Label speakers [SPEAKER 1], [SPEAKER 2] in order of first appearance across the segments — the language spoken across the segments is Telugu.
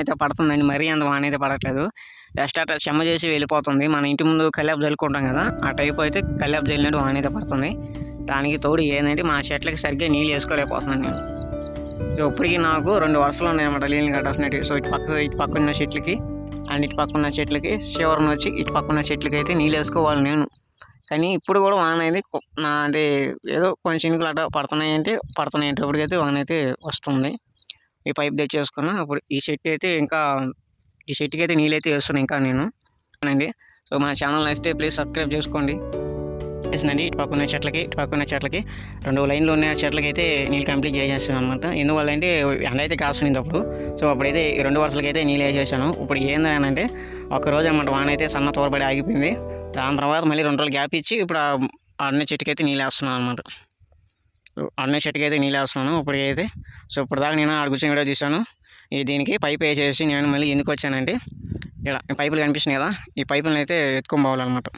[SPEAKER 1] అయితే పడుతుందండి. మరీ అంత వాన అయితే పడట్లేదు. జస్ట్ అట్లా చెమ్మ చేసి వెళ్ళిపోతుంది. మన ఇంటి ముందు కల్లాపు చల్లుకుంటాం కదా ఆ టైప్ అయితే కల్లాపు చల్లినట్టు వాన అయితే పడుతుంది. దానికి తోడు ఏంటంటే మా చెట్లకి సరిగ్గా నీళ్ళు వేసుకోలేకపోతున్నాను నేను. ఇప్పటికీ నాకు రెండు వరుసలు ఉన్నాయన్నమాట నీళ్ళు కట్టాల్సినట్టు సో ఇటు పక్క ఇటు పక్క ఉన్న చెట్లకి అండ్ ఇటు పక్క ఉన్న చెట్లకి శివరం వచ్చి ఇటు పక్క ఉన్న చెట్లకి అయితే నీళ్ళు వేసుకోవాలి నేను. కానీ ఇప్పుడు కూడా వాన అనేది నా అంటే ఏదో కొన్ని చినుకులు అట్లా పడుతున్నాయి అంటే పడుతున్నాయి అంటే ఇప్పటికైతే వాన అయితే వస్తుంది. ఈ పైప్ తెచ్చేసుకున్నా. అప్పుడు ఈ చెట్టు అయితే ఇంకా ఈ చెట్టుకి అయితే నీళ్ళైతే వేస్తున్నాను ఇంకా నేను. అండి. సో మన ఛానల్ నచ్చితే ప్లీజ్ సబ్స్క్రైబ్ చేసుకోండి. చేసినండి. ఇటు పక్కన చెట్లకి ఇటు పక్కన చెట్లకి. రెండు లైన్లు ఉన్న చెట్లకి అయితే నీళ్ళు కంప్లీట్ చేసేసాను అనమాట ఎందువల్ల అంటే ఎండ అయితే కాస్తుంది అప్పుడు. సో అప్పుడైతే ఈ రెండు వరుసలకి అయితే నీళ్ళు వేసేసాను. ఇప్పుడు ఏంది అంటే ఒక రోజు అనమాట వాన అయితే సన్న తోరబడి ఆగిపోయింది. దాని తర్వాత మళ్ళీ రెండు రోజులు గ్యాప్ ఇచ్చి ఇప్పుడు అన్ని చెట్టుకి అయితే నీళ్ళు వేస్తున్నాను అనమాట అన్ని చెట్టుకి అయితే నీళ్ళు వేస్తున్నాను. ఇప్పుడు అయితే సో ఇప్పటిదాకా నేను ఆడ కూర్చొని వీడియో తీశాను. ఈ దీనికి పైప్ వేసేసి నేను మళ్ళీ ఎందుకు వచ్చానంటే ఇక్కడ ఈ పైపులు కనిపిస్తున్నాయి కదా ఈ పైపులను అయితే ఎత్తుకొని పోవాలన్నమాట.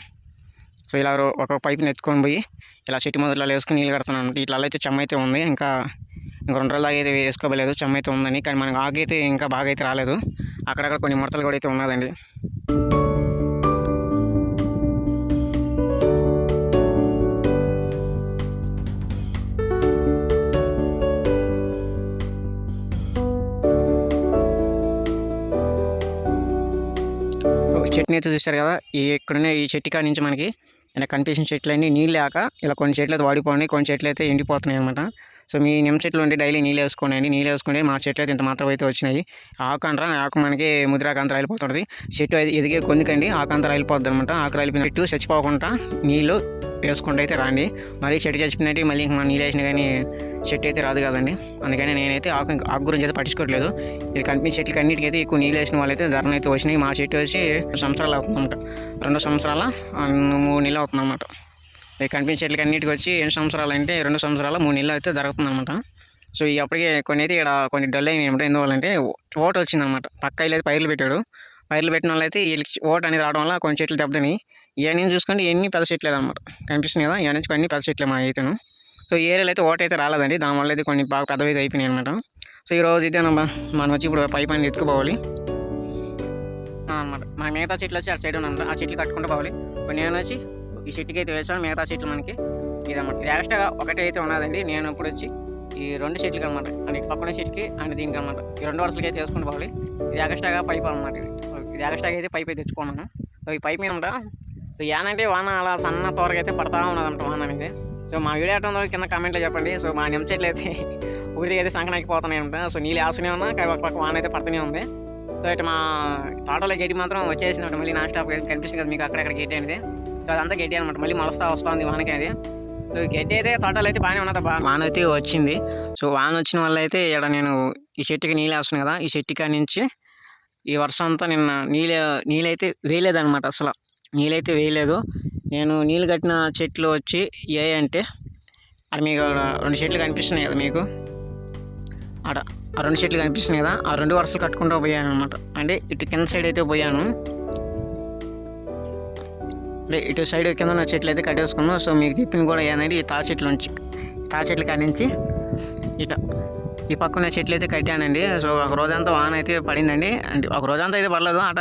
[SPEAKER 1] సో ఇలా ఒక పైపుని ఎత్తుకొని పోయి ఇలా చెట్టు మొదట్లో వేసుకుని నీళ్ళు కడుతున్నాను ఇట్లా అయితే చెమ్మ అయితే ఉంది. ఇంకా ఇంకా రెండు రోజుల దాకా అయితే వేసుకోలేదు చెమ్మ అయితే ఉందని. కానీ మనకు ఆకైతే ఇంకా బాగా అయితే రాలేదు. అక్కడక్కడ కొన్ని ముడతలు కూడా అయితే ఉన్నదండి. చెట్టుని అయితే చూస్తారు కదా ఈ ఇక్కడనే ఈ చెట్టు కాడ నుంచి మనకి ఇలా కనిపించిన చెట్లు అన్నీ నీళ్ళు లేక ఇలా కొన్ని చెట్లు అయితే వాడిపోయినాయి కొన్ని చెట్లు అయితే ఎండిపోతున్నాయి అనమాట సో మీ నిమ్మ చెట్లు ఉంటే డైలీ నీళ్ళు వేసుకోండి నీళ్ళు వేసుకుంటే మా చెట్లు అయితే ఇంత మాత్రం అయితే వచ్చినాయి. ఆకు అంటారా ఆకు మనకి ముద్రాకాంతర రాలిపోతుంది చెట్టు అయితే ఎదిగే కొందుకండి ఆకాంతర రాలిపోద్ది అనమాట ఆకు రాలిపోయిన చెట్టు చచ్చిపోకుండా నీళ్ళు వేసుకుంటూ అయితే రాండి. మరీ చెట్టు చచ్చిపోయినట్టు మళ్ళీ ఇంకా నీళ్ళు వేసినా కానీ చెట్టు అయితే రాదు కదండి. అందుకని నేనైతే ఆకు ఆకు గురించి అయితే పట్టించుకోవట్లేదు. ఇది కంపెనీ చెట్లకి అన్నిటికైతే ఎక్కువ నీళ్ళు వేసిన వాళ్ళైతే ధరణ అయితే వచ్చినాయి. మా చెట్టు వచ్చి సంవత్సరాలు అవుతుందన్నమాట. రెండు సంవత్సరాల మూడు నెలలు అవుతుంది అనమాట ఈ కంపెనీ చెట్లకి అన్నిటికి వచ్చి ఎన్ని సంవత్సరాలు అంటే రెండు సంవత్సరాల మూడు నెలలు అయితే జరుగుతుందన్నమాట. సో ఈ అప్పటికే కొన్ని అయితే ఇక్కడ కొన్ని డల్ అయినాయి అనమాట ఎందువల్లంటే ఓట వచ్చిందనమాట పక్క ఇల్లు అయితే పైర్లు పెట్టాడు. పైర్లు పెట్టిన వాళ్ళు అయితే వీళ్ళకి ఓట అనేది రావడం వల్ల కొన్ని చెట్లు దెబ్బతిని. ఇవన్నీ చూసుకుంటే ఎన్ని పెద్ద చెట్లేదు అనమాట కనిపిస్తుంది కదా? ఇవన్నీ కొన్ని పెద్ద చెట్లే మా అయితేను సో ఈ ఏరియాలో అయితే ఓట అయితే రాలేదండి దానివల్ల అయితే కొన్ని బాగా పెద్దవి అయితే అయిపోయినాయి అనమాట సో ఈ రోజు అయితే మనం వచ్చి ఇప్పుడు పైప్ అనేది ఎత్తుకుపోవాలి. అనమాట మా మిగతా చెట్లు వచ్చి ఆ సైడ్ ఉన్నమాట ఆ చెట్లు కట్టుకుంటూ పోవాలి. ఇప్పుడు నేను వచ్చి ఈ చెట్టుకి అయితే వేసాను. మిగతా చెట్లు మనకి ఇదన్నమాట. ఇది ఎక్స్ట్రాగా ఒకటే అయితే ఉన్నదండి. నేను ఇప్పుడు వచ్చి ఈ రెండు చెట్లకి అనమాట అంటే పక్కన చెట్టుకి అండ్ దీనికి అనమాట ఈ రెండు వరుసలకి అయితే వేసుకుంటూ పోవాలి. ఇది ఎక్స్ట్రాగా పైప్ అనమాట ఇది. ఇది ఎక్స్ట్రాగా అయితే పైప్ అయితే తెచ్చుకున్నాను సో ఈ పైప్ మీద అనమాట సో ఏనంటే వాన అలా సన్న తోరగా అయితే పడతా ఉన్నదంట వాన అనేది. సో మా వీడియో ఎట్లా ఉందో కింద కామెంట్లో చెప్పండి. సో మా నిమిషట్లు అయితే ఊరికి అయితే సంకనాకి పోతున్నాయి సో నీళ్ళు వేస్తూనే ఉన్నా కానీ ఒక పక్క వాన అయితే పడుతూనే ఉంది. సో ఇటు మా తోటలో గడ్డి మాత్రం వచ్చేసినట్టు మళ్ళీ నాన్ స్టాప్ కనిపిస్తుంది కదా మీకు అక్కడక్కడ గడ్డి అనేది. సో అదంతా గడ్డి అనమాట మళ్ళీ మొలస్తా వస్తుంది వానకి అది. సో గడ్డి అయితే తోటలు అయితే బాగానే ఉన్నది బాగా వాన అయితే వచ్చింది. సో వాన వచ్చిన వల్ల అయితే ఇక్కడ నేను ఈ చెట్టుకి నీళ్ళు వేస్తున్నాను కదా. ఈ చెట్టు కాడి నుంచి ఈ వర్షం అంతా నిన్న నీళ్ళు నీళ్ళైతే వేయలేదన్నమాట అసలు. నీళ్ళైతే వేయలేదు. నేను నీళ్ళు కట్టిన చెట్లు వచ్చి ఏ అంటే అక్కడ మీకు రెండు చెట్లు కనిపిస్తున్నాయి కదా మీకు. అక్కడ ఆ రెండు చెట్లు కనిపిస్తున్నాయి కదా ఆ రెండు వరుసలు కట్టుకుంటూ పోయాను అనమాట అంటే ఇటు కింద సైడ్ అయితే పోయాను. అంటే ఇటు సైడ్ కింద ఉన్న చెట్లు అయితే కట్టేసుకున్నాం సో మీకు చెప్పింది కూడా ఏంటంటే ఈ తాళ చెట్లు నుంచి తాళ చెట్లు కాడి నుంచి ఇట ఈ పక్కన చెట్లు అయితే కట్టానండి. సో ఒక రోజంతా వాన అయితే పడిందండి. అంటే ఒక రోజంతా అయితే పడలేదు అట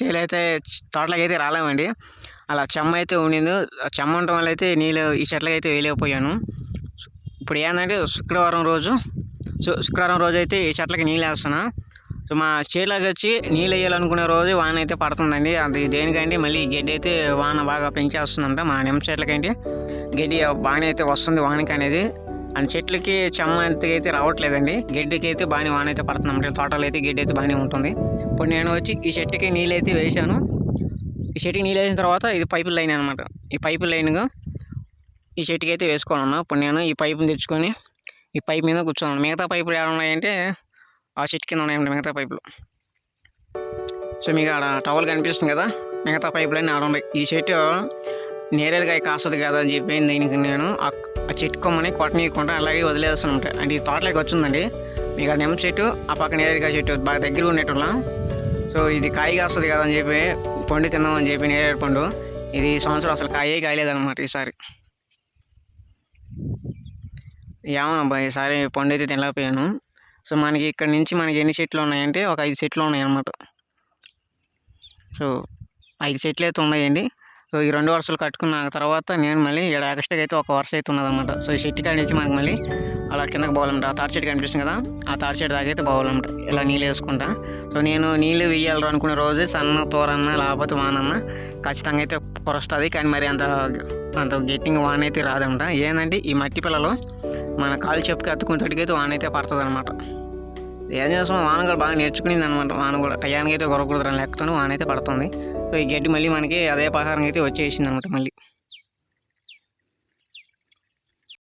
[SPEAKER 1] చేలు అయితే తోటలోకి అయితే రాలేమండి. అలా చెమ్మ అయితే ఉండింది. చెమ్మ ఉండటం వల్ల అయితే నీళ్ళు ఈ చెట్లకి అయితే వేయలేకపోయాను. ఇప్పుడు ఏంటంటే శుక్రవారం రోజు సో శుక్రవారం రోజు అయితే ఈ చెట్లకి నీళ్ళు వేస్తున్నా. సో మా చేలోకి వచ్చి నీళ్ళు వేయాలనుకునే రోజు వాన అయితే పడుతుందండి. అది దేనికంటే మళ్ళీ గడ్డి అయితే వాన బాగా పెంచేస్తుందంట మా నిమ్మ చెట్లకంటే. గడ్డి బాగానే అయితే వస్తుంది వానకి అనేది అండ్ చెట్లకి చెమ్మ అయితే రావట్లేదండి గడ్డికి అయితే బాగానే వాన అయితే పడుతుంది అంటే తోటలో అయితే గడ్డి అయితే బాగానే ఉంటుంది. ఇప్పుడు నేను వచ్చి ఈ చెట్టుకి నీళ్ళు అయితే వేసాను ఈ చెట్టుకి నీళ్ళు వేసిన తర్వాత ఇది పైపు లైన్ అనమాట ఈ పైపు లైన్గా ఈ చెట్టుకి అయితే వేసుకోనున్నా ఇప్పుడు నేను ఈ పైపుని తెచ్చుకొని ఈ పైప్ మీద కూర్చోను మిగతా పైపులు ఎలా ఉన్నాయంటే ఆ చెట్టు కింద ఉన్నాయండి మిగతా పైపులు. సో మీకు ఆడ టవల్ కనిపిస్తుంది కదా మిగతా పైపులు అన్నీ ఆడ ఉన్నాయి. ఈ చెట్టు నేరేడుగా కాస్తుంది కదా అని చెప్పి దీనికి నేను ఆ చెట్టు కొమ్మని కొట్టనీయకుండా అలాగే వదిలేస్తున్నాం అంటే. ఈ తోటలోకి వచ్చిందండి. మీకు ఆ నిమ్మ చెట్టు ఆ పక్క నేరేడుగా చెట్టు బాగా దగ్గర ఉండేటోళ్ళం. సో ఇది కాయ కాస్తుంది కదా అని చెప్పి పండు తిన్నామని చెప్పి నేరేడు పండు. ఇది సంవత్సరం అసలు కాయే కాయలేదన్నమాట ఈసారి. ఏమో అబ్బా ఈసారి పండు అయితే తినలేకపోయాను. సో మనకి ఇక్కడ నుంచి మనకి ఎన్ని చెట్లు ఉన్నాయంటే ఒక ఐదు చెట్లు ఉన్నాయి అన్నమాట సో ఐదు చెట్లు అయితే ఉన్నాయండి. సో ఈ రెండు వరుసలు కట్టుకున్న తర్వాత నేను మళ్ళీ ఇక్కడ ఎక్స్ట్రాగా అయితే ఒక వరుస అయితే ఉన్నదన్నమాట. సో ఈ చెట్టు కాడ నుంచి మనకు మళ్ళీ అలా కిందకి పోవాలన్నమాట ఆ తాటి చెట్టు కనిపిస్తుంది కదా ఆ తాటి చెట్టు దాకైతే అయితే ఇలా నీళ్ళు వేసుకుంటా. సో నేను నీళ్ళు వేయాలి అనుకునే రోజు సన్న తోరన్న లేకపోతే వానన్న ఖచ్చితంగా అయితే పొరస్తుంది. కానీ మరి అంత అంత గెట్టింగ్ వాన్ అయితే రాదంట ఏంటంటే ఈ మట్టి పిల్లలు మన కాలు చెప్పుకి అతుకునేటట్టుకైతే అయితే అయితే పడుతుంది అనమాట ఏం చేస్తాం? వాన కూడా బాగా నేర్చుకునింది అనమాట వాన కూడా టయానికి అయితే గొరకూడదు లెక్కతో వాన అయితే పడుతుంది. సో ఈ గడ్డి మళ్ళీ మనకి అదే ప్రకారం అయితే వచ్చేసింది అనమాట మళ్ళీ.